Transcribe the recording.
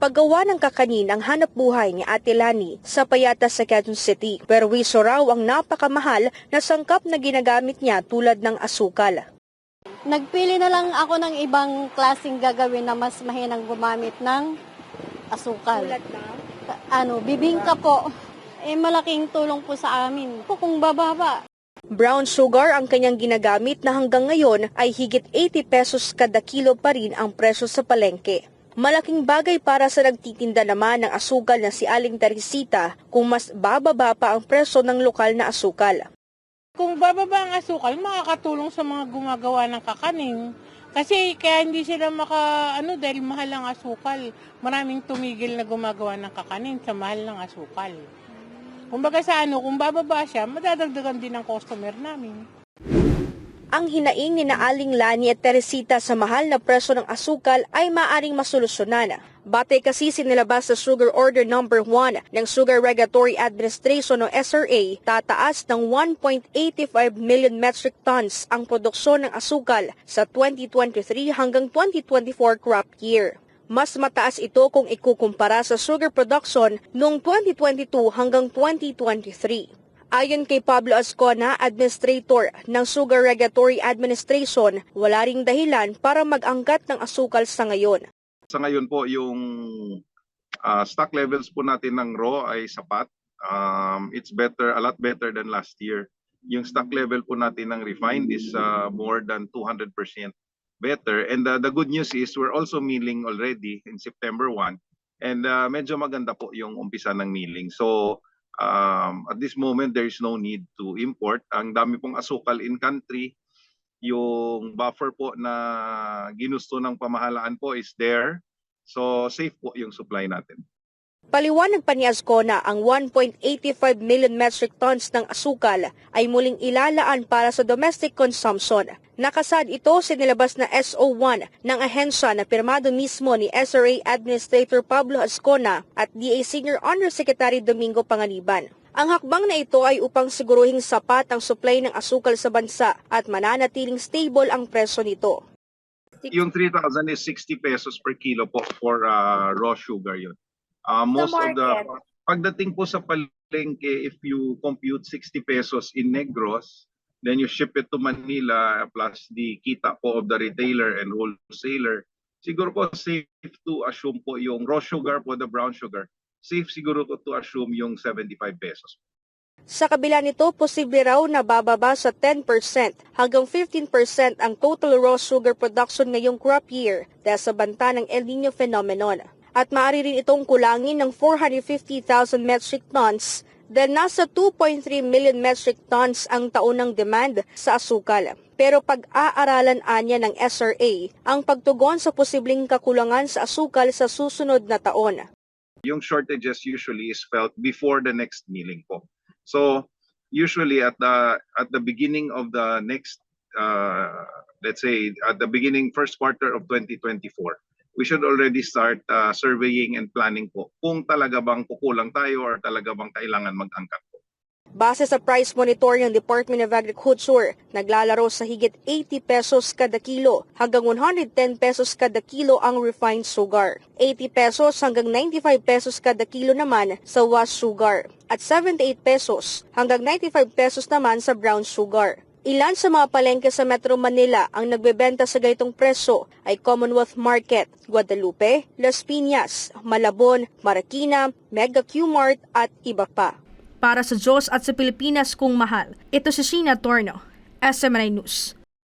Paggawa ng kakanin ang hanap buhay ni Ate Lani sa Payata sa Quezon City. Pero wiso raw ang napakamahal na sangkap na ginagamit niya tulad ng asukal. Nagpili na lang ako ng ibang klaseng gagawin na mas mahinang gumamit ng asukal. na? Ano, bibingka po. Eh, malaking tulong po sa amin. Po kung bababa. Brown sugar ang kanyang ginagamit na hanggang ngayon ay higit 80 pesos kada kilo pa rin ang presyo sa palengke. Malaking bagay para sa nagtitinda naman ng asukal na si Aling Teresita kung mas bababa pa ang presyo ng lokal na asukal. Kung bababa ang asukal, makakatulong sa mga gumagawa ng kakaning. Kasi kaya hindi sila maka, ano, dahil mahal ang asukal. Maraming tumigil na gumagawa ng kakanin sa mahal ng asukal. Kumbaga sa ano, kung bababa siya, madadagdagan din ang customer namin. Ang hinaing ni na Aling Lani at Teresita sa mahal na presyo ng asukal ay maaring masolusyonan. Batay kasi sinilabas sa Sugar Order Number 1 ng Sugar Regulatory Administration o SRA, tataas ng 1.85 million metric tons ang produksyon ng asukal sa 2023 hanggang 2024 crop year. Mas mataas ito kung ikukumpara sa sugar production noong 2022 hanggang 2023. Ayon kay Pablo Ascona, administrator ng Sugar Regulatory Administration, wala ring dahilan para mag-angkat ng asukal sa ngayon. Sa ngayon po, yung ah, stock levels po natin ng raw ay sapat. Um, it's better, a lot better than last year. Yung stock level po natin ng refined is ah, more than 200% better. And ah, the good news is we're also milling already in September 1. And ah, medyo maganda po yung umpisa ng milling. So um, at this moment, there is no need to import. Ang dami pong asukal in country. Yung buffer po na ginusto ng pamahalaan po is there. So safe po yung supply natin. Paliwanag pa ni Ascona, ang 1.85 million metric tons ng asukal ay muling ilalaan para sa domestic consumption. Nakasad ito sa nilabas na SO1 ng ahensya na pirmado mismo ni SRA Administrator Pablo Ascona at DA Senior Undersecretary Domingo Panganiban. Ang hakbang na ito ay upang siguruhing sapat ang supply ng asukal sa bansa at mananatiling stable ang presyo nito. Yung 3,000 is 60 pesos per kilo po for uh, raw sugar yun. Uh, most of the, pagdating po sa palengke, if you compute 60 pesos in Negros, then you ship it to Manila plus the kita po of the retailer and wholesaler, siguro po safe to assume po yung raw sugar po, the brown sugar, safe siguro po to assume yung 75 pesos. Sa kabila nito, posible raw na bababa sa 10% hanggang 15% ang total raw sugar production ngayong crop year dahil sa banta ng El Nino phenomenon. At maaari rin itong kulangin ng 450,000 metric tons dahil nasa 2.3 million metric tons ang taunang demand sa asukal. Pero pag-aaralan anya ng SRA ang pagtugon sa posibleng kakulangan sa asukal sa susunod na taon. yung shortages usually is felt before the next milling po. So usually at the at the beginning of the next uh, let's say at the beginning first quarter of 2024 we should already start uh, surveying and planning po kung talaga bang kukulang tayo or talaga bang kailangan mag-angkat po. Base sa price monitor ng Department of Agriculture, naglalaro sa higit 80 pesos kada kilo hanggang 110 pesos kada kilo ang refined sugar. 80 pesos hanggang 95 pesos kada kilo naman sa was sugar at 78 pesos hanggang 95 pesos naman sa brown sugar. Ilan sa mga palengke sa Metro Manila ang nagbebenta sa ganitong presyo ay Commonwealth Market, Guadalupe, Las Piñas, Malabon, Marikina, Mega Q-Mart at iba pa. Para sa Diyos at sa Pilipinas kung mahal, ito si Sheena Torno, SMNI News.